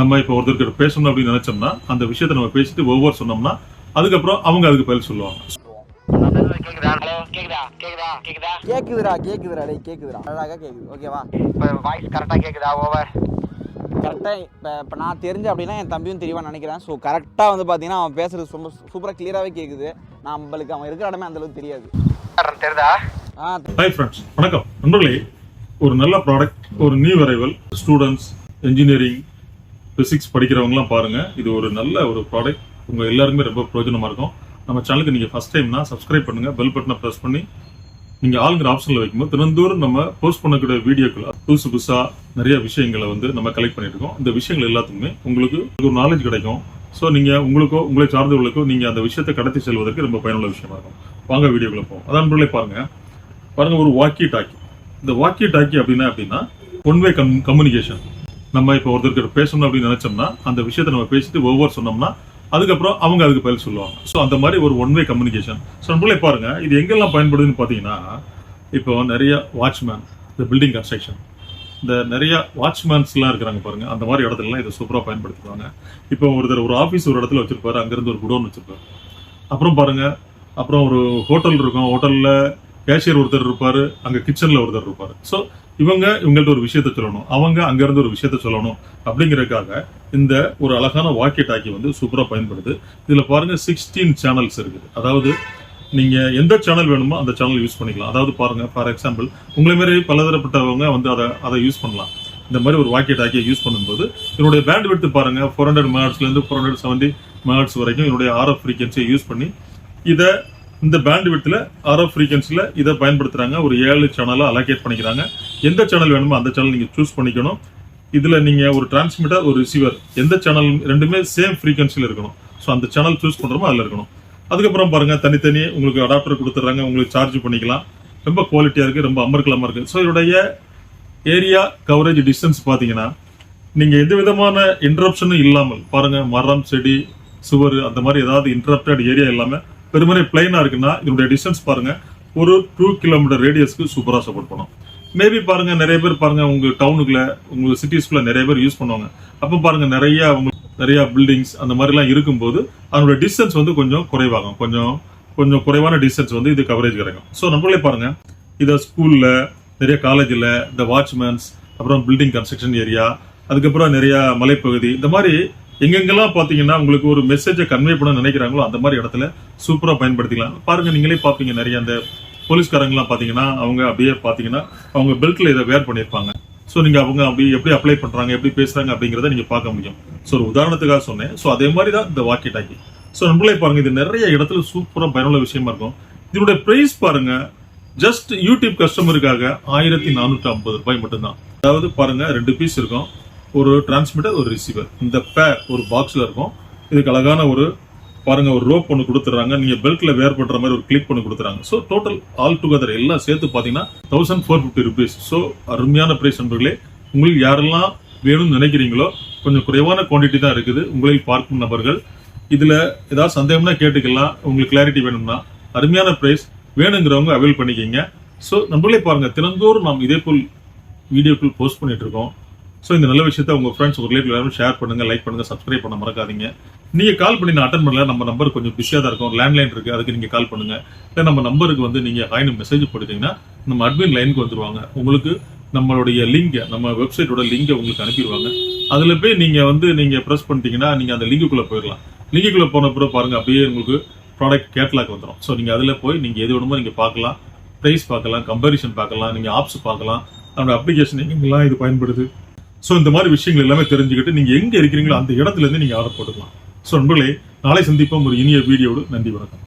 நம்ம இப்போ ஒருத்தருக்கு பேசணும் அப்படின்னு நினைச்சோம்னா அந்த விஷயத்தை நம்ம பேசிட்டு ஒவ்வொரு சொன்னோம்னா அதுக்கப்புறம் அவங்க அதுக்கு பதில் சொல்லுவாங்க. கேக்குதா ஹலோ கேக்குதா கேக்குதா கேக்குதா கேக்குதுடா கேக்குதுடா டேய் கேக்குதுடா. அழகா கேக்குது. ஓகேவா இப்போ வாய்ஸ் கரெக்டா கேக்குதா? ஓவர் கரெக்டாக இப்போ இப்போ நான் தெரிஞ்ச அப்படின்னா என் தம்பியும் தெரியவா நினைக்கிறேன். ஸோ கரெக்டாக வந்து பார்த்தீங்கன்னா அவன் பேசுறது ரொம்ப சூப்பராக கிளியராகவே கேட்குது நம்மளுக்கு அவன் இருக்கிற இடமே அந்த அளவுக்கு தெரியாது. தெரியுதா ஆ ஹாய் ஃப்ரெண்ட்ஸ் வணக்கம். நண்பர்களே ஒரு நல்ல ப்ராடக்ட் ஒரு new arrival students engineering physics படிக்கிறவங்கலாம் பாருங்கள் இது ஒரு நல்ல ஒரு ப்ராடக்ட் உங்கள் எல்லாருமே ரொம்ப பிரயோஜனமாக இருக்கும். நம்ம சேனலுக்கு நீங்கள் ஃபஸ்ட் டைம்னா சப்ஸ்கிரைப் பண்ணுங்கள் பெல் பட்டனை ப்ரெஸ் பண்ணி நீங்கள் ஆளுங்கிற ஆப்ஷனில் வைக்கும்போது தினந்தோறும் நம்ம போஸ்ட் பண்ணக்கூடிய வீடியோக்கள் புதுசு புதுசாக நிறைய விஷயங்களை வந்து நம்ம கலெக்ட் பண்ணிட்டு இருக்கோம். இந்த விஷயங்கள் எல்லாத்துக்குமே உங்களுக்கு ஒரு நாலேஜ் கிடைக்கும். ஸோ நீங்கள் உங்களுக்கோ உங்களை சார்ந்தவர்களுக்கோ நீங்கள் அந்த விஷயத்தை கடத்தி செல்வதற்கு ரொம்ப பயனுள்ள விஷயமா இருக்கும். வாங்க வீடியோக்குள்ள போவோம். அதான் பிள்ளை பாருங்கள் பாருங்கள் ஒரு வாக்கி டாக்கி இந்த வாக்கி டாக்கி அப்படின்னா அப்படின்னா ஒன் வே கம் கம்யூனிகேஷன் நம்ம இப்போ ஒருத்தருக்கு பேசணும் அப்படின்னு நினைச்சோம்னா அந்த விஷயத்தை நம்ம பேசிட்டு ஒவ்வொரு சொன்னோம்னா அதுக்கப்புறம் அவங்க அதுக்கு பதில் சொல்லுவாங்க. ஸோ அந்த மாதிரி ஒரு ஒன் வே கம்யூனிகேஷன் ஸோ நம்மளே பாருங்க இது எங்கெல்லாம் பயன்படுதுன்னு பார்த்தீங்கன்னா இப்போ நிறைய வாட்ச்மேன் இந்த பில்டிங் கன்ஸ்ட்ரக்ஷன் இந்த நிறைய வாட்ச்மேன்ஸ்லாம் இருக்கிறாங்க பாருங்க. அந்த மாதிரி இடத்துலலாம் இதை சூப்பராக பயன்படுத்துவாங்க இப்போ ஒருத்தர் ஒரு ஆஃபீஸ் ஒரு இடத்துல வச்சிருப்பாரு அங்கேருந்து ஒரு குடோன் வச்சிருப்பாரு. அப்புறம் பாருங்க அப்புறம் ஒரு ஹோட்டல் இருக்கும். ஹோட்டலில் கேஷியர் ஒருத்தர் இருப்பாரு அங்க கிச்சன்ல ஒருத்தர் இருப்பாரு. ஸோ இவங்க இவங்கள்ட்ட ஒரு விஷயத்த சொல்லணும். அவங்க அங்க இருந்து ஒரு விஷயத்த சொல்லணும். அப்படிங்கிறதுக்காக இந்த ஒரு அழகான வாக்கிய டாக்கி வந்து சூப்பரா பயன்படுது. இதுல பாருங்க சிக்ஸ்டீன் சேனல்ஸ் இருக்குது. அதாவது நீங்க எந்த சேனல் வேணுமோ அந்த சேனல் யூஸ் பண்ணிக்கலாம். அதாவது பாருங்க ஃபார் எக்ஸாம்பிள் உங்களை மாதிரி பலதரப்பட்டவங்க வந்து அதை அதை யூஸ் பண்ணலாம். இந்த மாதிரி ஒரு வாக்கிய டாக்கியை யூஸ் பண்ணும்போது என்னுடைய பேண்ட் விட்டு பாருங்க ஃபோர் ஹண்ட்ரட் இருந்து ஃபோர் ஹண்ட்ரட் செவன்டி மேட்ஸ் வரைக்கும் என்னுடைய ஆர்எஃப் ஃப்ரீக்வன்சியை யூஸ் பண்ணி இதை இந்த பேண்ட் விட்ல ஆர்எஃப் ஃப்ரீக்வன்சியில் இதை பயன்படுத்துகிறாங்க ஒரு ஏழு சேனலை அலோகேட் பண்ணிக்கிறாங்க. எந்த சேனல் வேணுமோ அந்த சேனல் நீங்கள் சூஸ் பண்ணிக்கணும். இதில் நீங்கள் ஒரு டிரான்ஸ்மிட்டர் ஒரு ரிசீவர் எந்த சேனல் ரெண்டுமே சேம் ஃப்ரீக்வன்சியில் இருக்கணும். ஸோ அந்த சேனல் சூஸ் பண்ணுறோமோ அதில் இருக்கணும். அதுக்கப்புறம் பாருங்கள் தனித்தனி உங்களுக்கு அடாப்டர் கொடுத்துட்றாங்க. உங்களுக்கு சார்ஜ் பண்ணிக்கலாம். ரொம்ப குவாலிட்டியாக இருக்குது ரொம்ப அமர்க்கலமா இருக்குது ஸோ இதோடைய ஏரியா கவரேஜ் டிஸ்டன்ஸ் பார்த்தீங்கன்னா நீங்கள் எந்த விதமான இன்ட்ரப்ஷனும் இல்லாமல் பாருங்கள் மரம் செடி சுவர் அந்த மாதிரி ஏதாவது இன்ட்ரப்டட் ஏரியா இல்லாமல் பெருமனை பிளைனா இருக்குன்னா இதனுடைய டிஸ்டன்ஸ் பாருங்க ஒரு டூ கிலோமீட்டர் ரேடியஸ்க்கு சூப்பராக சப்போர்ட் பண்ணும். மேபி பாருங்க நிறைய பேர் பாருங்க உங்க டவுனுக்குள்ள உங்க சிட்டிஸ்குள்ள நிறைய பேர் யூஸ் பண்ணுவாங்க. அப்போ பாருங்க நிறைய அவங்க நிறைய பில்டிங்ஸ் அந்த மாதிரிலாம் இருக்கும்போது அதனுடைய டிஸ்டன்ஸ் வந்து கொஞ்சம் குறைவாகும். கொஞ்சம் கொஞ்சம் குறைவான டிஸ்டன்ஸ் வந்து இது கவரேஜ் கிடைக்கும். ஸோ நம்மளே பாருங்க இதை ஸ்கூல்ல நிறைய காலேஜில் இந்த வாட்ச்மேன்ஸ் அப்புறம் பில்டிங் கன்ஸ்ட்ரக்ஷன் ஏரியா அதுக்கப்புறம் நிறைய மலைப்பகுதி இந்த மாதிரி எங்கெங்கெல்லாம் பார்த்தீங்கன்னா உங்களுக்கு ஒரு மெசேஜை கன்வே பண்ண நினைக்கிறாங்களோ அந்த மாதிரி இடத்துல சூப்பராக பயன்படுத்திக்கலாம். பாருங்கள் நீங்களே பார்ப்பீங்க நிறைய அந்த போலீஸ்காரங்களாம் பார்த்தீங்கன்னா அவங்க அப்படியே பார்த்தீங்கன்னா அவங்க பெல்ட்டில் இதை வேர் பண்ணியிருப்பாங்க. ஸோ நீங்கள் அவங்க அப்படி எப்படி அப்ளை பண்ணுறாங்க எப்படி பேசுகிறாங்க அப்படிங்கிறத நீங்கள் பார்க்க முடியும். ஸோ ஒரு உதாரணத்துக்காக சொன்னேன். ஸோ அதே மாதிரி தான் இந்த வாக்கி டாக்கி ஸோ நம்மளே பாருங்கள் இது நிறைய இடத்துல சூப்பராக பயனுள்ள விஷயமா இருக்கும். இதனுடைய ப்ரைஸ் பாருங்க ஜஸ்ட் யூடியூப் கஸ்டமருக்காக ஆயிரத்தி நானூற்றி ஐம்பது ரூபாய் மட்டும்தான். அதாவது பாருங்கள் ரெண்டு பீஸ் இருக்கும். ஒரு டிரான்ஸ்மிட்டர் ஒரு ரிசீவர் இந்த பேர் ஒரு பாக்ஸில் இருக்கும். இதுக்கு அழகான ஒரு பாருங்கள் ஒரு ரோப் ஒன்று கொடுத்துட்றாங்க. நீங்கள் பெல்ட்டில் வேர் பண்ணுற மாதிரி ஒரு கிளிக் பண்ணி கொடுத்துறாங்க ஸோ டோட்டல் ஆல் டுகெதர் எல்லாம் சேர்த்து பார்த்தீங்கன்னா thousand four fifty rupees so அருமையான ப்ரைஸ் நண்பர்களே. உங்களுக்கு யாரெல்லாம் வேணும்னு நினைக்கிறீங்களோ கொஞ்சம் குறைவான குவாண்டிட்டி தான் இருக்குது. உங்களில் பார்க்கும் நபர்கள். இதில் ஏதாவது சந்தேகம்னா கேட்டுக்கலாம். உங்களுக்கு கிளாரிட்டி வேணும்னா. அருமையான ப்ரைஸ் வேணுங்கிறவங்க அவைல் பண்ணிக்கிங்க. ஸோ நம்மளே பாருங்கள் தினந்தோறும் நாம் இதே போல் வீடியோக்குள் போஸ்ட் பண்ணிகிட்ருக்கோம் இருக்கோம். ஸோ இந்த நல்ல விஷயத்தை உங்கள் ஃப்ரெண்ட்ஸ் உங்கள் ரிலேட்டிவ் எல்லாரும் ஷேர் பண்ணுங்கள் லைக் பண்ணுங்கள் சப்ஸ்கிரைப் பண்ண மறக்காதீங்க. நீங்கள் கால் பண்ணி நான் அட்டன் பண்ணல நம்ம நம்பர் கொஞ்சம் பிஸியாக தான் இருக்கும். லேண்ட்லைன் இருக்குது அதுக்கு நீங்கள் கால் பண்ணுங்க. இல்லை நம்ம நம்பருக்கு வந்து நீங்கள் ஹாய்னு மெசேஜ் போட்டுட்டீங்கன்னா நம்ம அட்மின் லைனுக்கு வந்துருவாங்க. உங்களுக்கு நம்மளுடைய லிங்கை நம்ம வெப்சைட்டோட லிங்கை உங்களுக்கு அனுப்பிடுவாங்க. அதில் போய் நீங்கள் வந்து நீங்கள் ப்ரெஸ் பண்ணிட்டீங்கன்னா நீங்கள் அந்த லிங்குக்குள்ளே போயிடலாம். லிங்குக்குள்ளே போன பிறகு பாருங்கள் அப்படியே உங்களுக்கு ப்ராடக்ட் கேட்லாக் வந்துடும் ஸோ நீங்கள் அதில் போய் நீங்கள் எது வேணுமோ நீங்கள் பார்க்கலாம். ப்ரைஸ் பார்க்கலாம் கம்பேரிஷன் பார்க்கலாம் நீங்கள் ஆப்ஸ் பார்க்கலாம். அதோட அப்ளிகேஷன் எங்கெல்லாம் இது பயன்படுது? ஸோ இந்த மாதிரி விஷயங்கள் எல்லாமே தெரிஞ்சுக்கிட்டு நீங்க எங்க இருக்கிறீங்களோ அந்த இடத்துல இருந்து நீங்க ஆர்டர் போட்டுக்கலாம். ஸோ நண்பர்களே நாளை சந்திப்போம் ஒரு இனிய வீடியோடு நன்றி வணக்கம்.